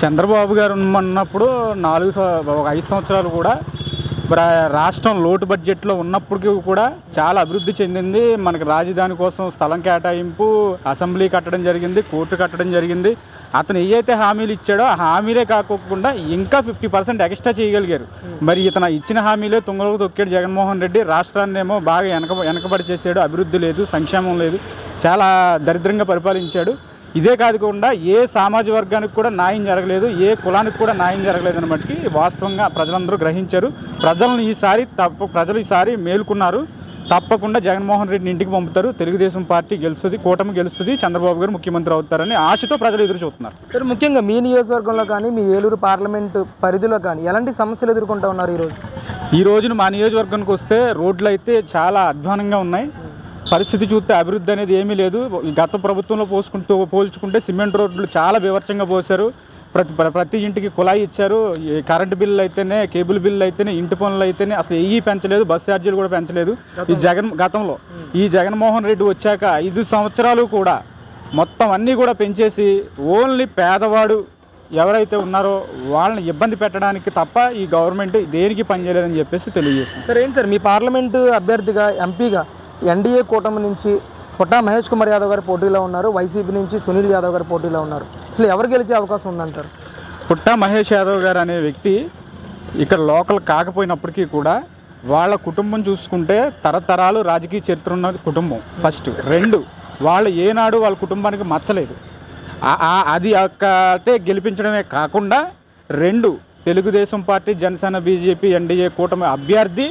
చంద్రబాబు గారు ఉన్నప్పుడు నాలుగు ఒక ఐదు సంవత్సరాలు కూడా రాష్ట్రం లోటు బడ్జెట్లో ఉన్నప్పటికీ కూడా చాలా అభివృద్ధి చెందింది. మనకి రాజధాని కోసం స్థలం కేటాయింపు అసెంబ్లీ కట్టడం జరిగింది కోర్టు కట్టడం జరిగింది. అతను ఏవైతే హామీలు ఇచ్చాడో ఆ హామీలే కాకోకుండా ఇంకా ఫిఫ్టీ పర్సెంట్ ఎక్స్ట్రా చేయగలిగారు. మరి ఇతను ఇచ్చిన హామీలే తుంగలకు తొక్కాడు జగన్మోహన్ రెడ్డి. రాష్ట్రాన్ని ఏమో బాగా వెనక వెనకబడి చేసాడు అభివృద్ధి లేదు సంక్షేమం లేదు. చాలా దరిద్రంగా పరిపాలించాడు. ఇదే కాకుండా ఏ సామాజిక వర్గానికి కూడా న్యాయం జరగలేదు ఏ కులానికి కూడా న్యాయం జరగలేదు అని మట్టుకి వాస్తవంగా ప్రజలందరూ గ్రహించారు. ప్రజలను ఈసారి తప్ప ప్రజలు ఈసారి మేలుకున్నారు. తప్పకుండా జగన్మోహన్ రెడ్డిని ఇంటికి పంపుతారు. తెలుగుదేశం పార్టీ గెలుస్తుంది కూటమి గెలుస్తుంది చంద్రబాబు గారు ముఖ్యమంత్రి అవుతారని ఆశతో ప్రజలు ఎదురు చూస్తున్నారు. సార్ ముఖ్యంగా మీ నియోజకవర్గంలో కానీ మీ ఏలూరు పార్లమెంటు పరిధిలో కానీ ఎలాంటి సమస్యలు ఎదుర్కొంటూ ఉన్నారు ఈరోజు? ఈ రోజున మా నియోజకవర్గానికి వస్తే రోడ్లు అయితే చాలా అధ్వానంగా ఉన్నాయి. పరిస్థితి చూస్తే అభివృద్ధి అనేది ఏమీ లేదు. గత ప్రభుత్వంలో పోసుకుంటూ పోల్చుకుంటే సిమెంట్ రోడ్లు చాలా బీభత్సంగా పోసారు ప్రతి ప్ర- ప్రతి ఇంటికి కుళాయి ఇచ్చారు. కరెంటు బిల్లు అయితేనే కేబుల్ బిల్లు అయితేనే ఇంటి పనులు అయితేనే అసలు ఏవి పెంచలేదు. బస్ ఛార్జీలు కూడా పెంచలేదు. ఈ జగన్ గతంలో. ఈ జగన్మోహన్ రెడ్డి వచ్చాక ఐదు సంవత్సరాలు కూడా మొత్తం అన్నీ కూడా పెంచేసి ఓన్లీ పేదవాడు ఎవరైతే ఉన్నారో వాళ్ళని ఇబ్బంది పెట్టడానికి తప్ప ఈ గవర్నమెంట్ దేనికి పనిచేయలేదని చెప్పేసి తెలియజేస్తుంది సార్ ఏంటి సార్? మీ పార్లమెంటు అభ్యర్థిగా ఎంపీగా ఎన్డీఏ కూటమి నుంచి పుట్టా మహేష్ కుమార్ యాదవ్ గారు పోటీలో ఉన్నారు వైసీపీ నుంచి సునీల్ యాదవ్ గారు పోటీలో ఉన్నారు. అసలు ఎవరు గెలిచే అవకాశం ఉందంటారు? పుట్టా మహేష్ యాదవ్ గారు అనే వ్యక్తి ఇక్కడ లోకల్ కాకపోయినప్పటికీ కూడా వాళ్ళ కుటుంబం చూసుకుంటే తరతరాలు రాజకీయ చరిత్ర ఉన్న కుటుంబం. ఫస్ట్. రెండు వాళ్ళు ఏనాడు వాళ్ళ కుటుంబానికి మచ్చలేదు. అది ఒక్కటే గెలిపించడమే కాకుండా రెండు Telugu Desam party Janasena BJP NDA కూటమి అభ్యర్థి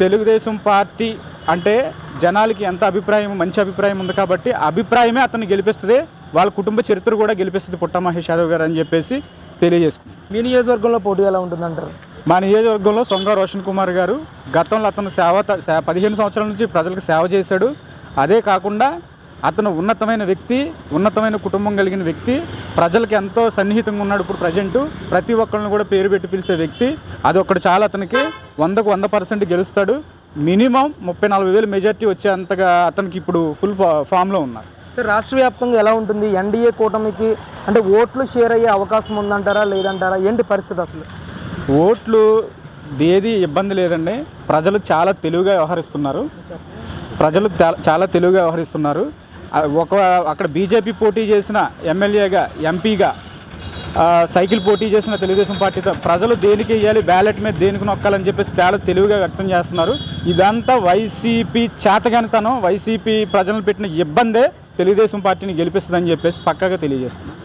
తెలుగుదేశం పార్టీ అంటే జనాలకి ఎంత అభిప్రాయం మంచి అభిప్రాయం ఉంది కాబట్టి అభిప్రాయమే అతన్ని గెలిపిస్తుంది వాళ్ళ కుటుంబ చరిత్ర కూడా గెలిపిస్తుంది పుట్ట మహేష్ యాదవ్ గారు అని చెప్పేసి తెలియజేసుకుంది మీ నియోజకవర్గంలో పోటీ ఎలా ఉంటుందంటారు? మా నియోజకవర్గంలో సొంగ రోషన్ కుమార్ గారు గతంలో అతను సేవ పదిహేను సంవత్సరాల నుంచి ప్రజలకు సేవ చేశాడు. అదే కాకుండా అతను ఉన్నతమైన వ్యక్తి ఉన్నతమైన కుటుంబం కలిగిన వ్యక్తి ప్రజలకు ఎంతో సన్నిహితంగా ఉన్నాడు ఇప్పుడు ప్రజెంట్. ప్రతి ఒక్కరిని కూడా పేరు పెట్టి పిలిచే వ్యక్తి. అది ఒకటి చాలా అతనికి వందకు వంద పర్సెంట్ గెలుస్తాడు. మినిమం ముప్పై నలభై వేలు మెజార్టీ వచ్చేంతగా అతనికి ఇప్పుడు ఫుల్ ఫామ్లో ఉన్నారు. సార్ రాష్ట్ర వ్యాప్తంగా ఎలా ఉంటుంది? ఎన్డీఏ కూటమికి అంటే ఓట్లు షేర్ అయ్యే అవకాశం ఉందంటారా లేదంటారా? ఏంటి పరిస్థితి అసలు? ఓట్లు ఏది ఇబ్బంది లేదండి. ప్రజలు చాలా తెలివిగా వ్యవహరిస్తున్నారు. ప్రజలు చాలా తెలివిగా వ్యవహరిస్తున్నారు. ఒక అక్కడ బీజేపీ పోటీ చేసిన ఎమ్మెల్యేగా ఎంపీగా సైకిల్ పోటీ చేసిన తెలుగుదేశం పార్టీతో ప్రజలు దేనికి వేయాలి? బ్యాలెట్ మీద దేనికి నొక్కాలని చెప్పేసి చాలా తెలివిగా వ్యక్తం చేస్తున్నారు. ఇదంతా వైసీపీ చేతగానితనం వైసీపీ ప్రజలను పెట్టిన ఇబ్బందే తెలుగుదేశం పార్టీని గెలిపిస్తుందని చెప్పేసి పక్కాగా తెలియజేస్తున్నారు.